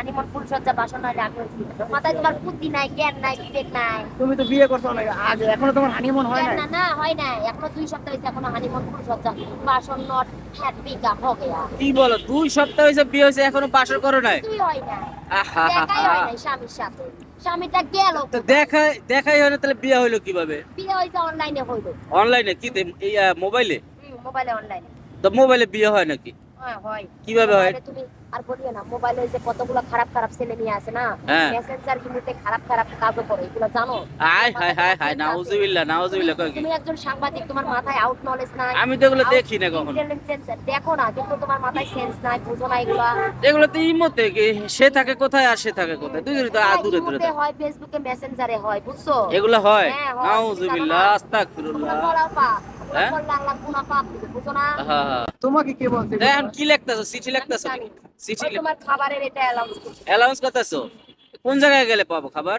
Honeymoon ফুল সজ্জা বাসন আমি হইছি মাথায় তোমার বুদ্ধি নাই জ্ঞান নাই বিবেক নাই। তুমি তো বিয়ে করছ অনেক আগে এখনও তোমার হানিমুন হয় না না না হয় না এখনও দুই সপ্তাহ হয়েছে এখনও হানিমুন ফুল সজ্জা বাসন নট হ্যাট বিকা হো গয়া কি বলো দুই সপ্তাহ হয়েছে বিয়ে হয়েছে এখনও বাসর করো নাই? কিছুই হয় না আহা দেখাই হয় নাই স্বামীর সাথে। স্বামীটা গেল তো দেখাই দেখাই হয় না তাহলে বিয়ে হইল কীভাবে? বিয়ে হয়েছে অনলাইনে হইল। অনলাইনে কি এই মোবাইলে মোবাইলে অনলাইনে তো মোবাইলে বিয়ে হয় নাকি? কীভাবে হয়? তুমি আর বলিও না মোবাইলে যে কতগুলো খারাপ খারাপ ছেলে নিয়ে আসে না হ্যাঁ। মেসেঞ্জার গুলোতে খারাপ খারাপ কাজও করে এগুলো জানো? আয় হায় হায় হায় নাউজুবিল্লাহ নাউজুবিল্লাহ তুমি একজন সাংবাদিক তোমার মাথায় আউট নলেজ নাই। আমি তো এগুলো দেখি না কখনো। দেখো না কিন্তু তোমার মাথায় সেন্স নাই বুঝো না এগুলা। এগুলো তো ইমতে সে থাকে কোথায় আর সে থাকে কোথায়? দুজনে তো দূরে দূরে হয় ফেসবুকে মেসেঞ্জারে হয় বুঝছ? এগুলো হয়? হ্যাঁ, নাউজুবিল্লাহ আস্তাগফিরুল্লাহ। বলাও পা হ্যাঁ? আল্লাহ গুনাহ পাপ বুঝো না? হ্যাঁ হ্যাঁ। তোমাকে কে বলছে? তা কি লিখতেছো? চিঠি লিখতেছো। চিঠি তোমার খাবারের এটা অ্যালাউন্স করছে। অ্যালাউন্স করতেছো? কোন জায়গায় গেলে পাবো খাবার?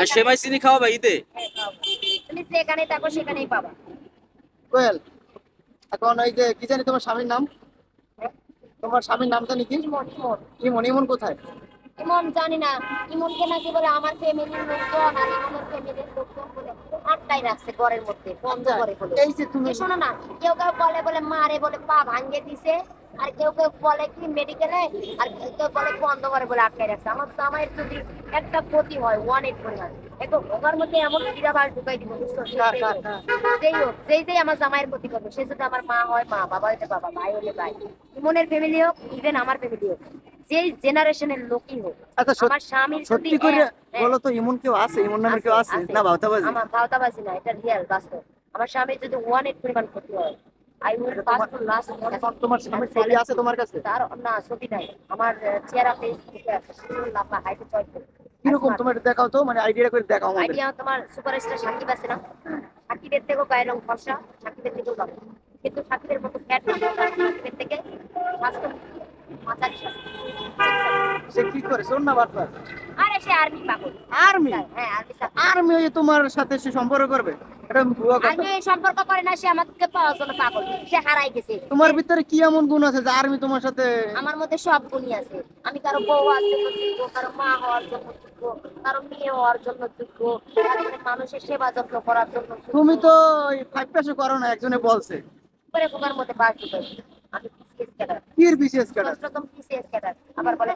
আর সেমাই চিনি খাওয়াবা ঈদে? তুমি যেখানে থাকো সেখানেই পাবা। কোয়েল এখন ওই যে কি জানি তোমার স্বামীর নাম? তোমার স্বামীর নাম জানি কি? ইমন ইমন কোথায়? ইমন জানি না ইমনকে নাকি বলে আমার ফ্যামিলির লোকজন আর ইমনের ফ্যামিলির লোকজন বলে আটটাই রাখছে ঘরের মধ্যে বন্ধ করে বলে। এই যে তুমি শোনো না কেউ কেউ বলে বলে মারে বলে পা ভাঙিয়ে দিছে। আর কেউ কেউ বলে কি মেডিকেলে আর কেউ কেউ বলে বন্ধ করে বলে আটকাই রাখছে। আমার জামাইয়ের যদি একটা ক্ষতি হয় ওয়ান এইট পরিমাণ ওখার মধ্যে এমন ঢুকাই দিব হ্যাঁ, হ্যাঁ, হ্যাঁ। যেই হোক যেই যেই আমার জামাইয়ের ক্ষতি করবে সে যদি আমার মা হয় মা বাবা হইলে বাবা ভাই হলে ভাই। ইমনের ফ্যামিলি হোক ইভেন আমার ফ্যামিলি হোক যেই জেনারেশনের লোকই হোক আচ্ছা আমার স্বামীর সত্যি করে। বলো তো ইমন কেউ আছে? ইমন নামের কেউ আছে? না ভাওতাবাজি? আমার ভাওতাবাজি না এটা রিয়েল বাস্তব। আমার স্বামীর যদি ওয়ান এইট পরিমাণ ক্ষতি হয় I will pass to last এখন তোমার ছবি আছে তোমার কাছে? তার না ছবি নাই। আমার চেহারা ফেস লাফা হাইটে চয়েস কীরকম তোমার দেখাও তো মানে আইডিয়া করে দেখাও আমাদের। আইডিয়া তোমার সুপারস্টার সাকিব আছে না? সাকিবের থেকেও গায়ের রং ফর্সা সাকিবের থেকেও কিন্তু সাকিবের মতো ফ্যাট সাকিবের থেকে বাস্তব মাথার সে কি করে? শোন না বার্তা আরে সে আর্মি পাগল। আর্মি হ্যাঁ আর্মি আর্মি হয়ে তোমার সাথে সে সম্পর্ক করবে? ভুয়া সম্পর্ক করে না সে আমাকে পাওয়ার জন্য পাগল। সে হারাই গেছে। তোমার ভিতরে কি এমন গুণ আছে যে আর্মি তোমার সাথে আমার মধ্যে সব গুণই আছে। আমি কারও বউ হওয়ার জন্য যোগ্য কারও মা হওয়ার জন্য যোগ্য কারও মেয়ে হওয়ার জন্য যোগ্য মানুষের সেবা যত্ন করার জন্য তুমি তো ফাইভ পাসে করো না একজনে বলছে। করে পোকার মধ্যে বাস আমি পিসিএস ক্যাডার বিশেষ আবার বলে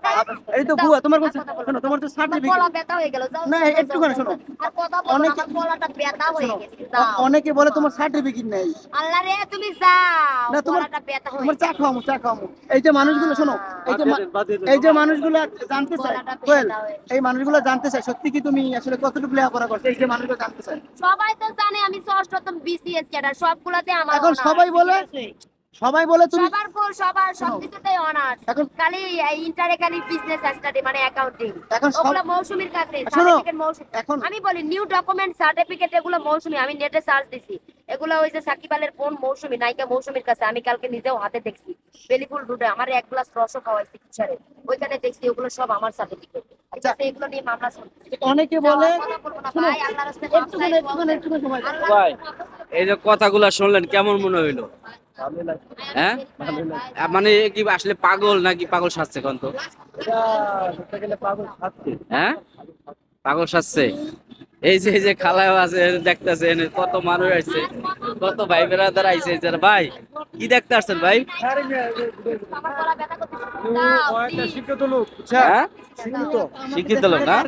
এই তো ভুয়া তোমার কাছে শোনো তোমার তো সার্টিফিকেট গলা ব্যথা হয়ে গেল না, যাও, শোনো। আর কথা বলো অনেকে- আমার গলাটা ব্যথা হয়ে গেছে অনেকে বলে তোমার সার্টিফিকেট নেই। আল্লাহ রে তুমি যাও না, তোমার- ব্যথা হয়ে তোমার চা। খাওয়ামু চা খাওয়ামু। এই যে মানুষগুলো শোনো এই যে এই যে মানুষগুলো জানতে চায় কোয়েল এই মানুষগুলো জানতে চায় সত্যি কি তুমি আসলে কতটুকু লেখাপড়া করছ? এই যে মানুষগুলো জানতে চায়। সবাই তো জানে আমি ষষ্ঠতম বিসিএস ক্যাডার সবগুলাতে আমার এখন সবাই বলে? সবাই বলে তুমি সবার পর সবার সবকিছুতেই অনার্স এখন- খালি ইন্টারে খালি বিজনেস স্টাডি মানে অ্যাকাউন্টিং এখন সব- ওগুলো মৌসুমীর কাছে শোনো, সার্টিফিকেট মৌসুমী। এখন আমি বলি নিউ ডকুমেন্ট সার্টিফিকেট এগুলো মৌসুমী আমি নেটে সার্চ দিছি। এগুলো ওই যে সাকিব আলের বোন মৌসুমী নায়িকা মৌসুমীর কাছে আমি কালকে নিজেও হাতে দেখছি। বেলিফুল রুটে আমার এক গ্লাস রসও খাওয়াইছি টিচারে ওইখানে দেখছি ওগুলো সব আমার সার্টিফিকেট ঠিক এগুলো নিয়ে মামলা অনেকে বলে। এই যে কথাগুলো শুনলেন কেমন মনে হইল? হ্যাঁ? মানে কি আসলে পাগল নাকি পাগল সাজছে কোন তো? হ্যাঁ? পাগল সাজছে? এই যে এই যে খালাও আছে দেখতেছেন কত মানুষ আসছে কত ভাই বেড়াদার আইছে এই ভাই কি দেখতে আসছেন ভাই? লোক শিক্ষিত। লোক না?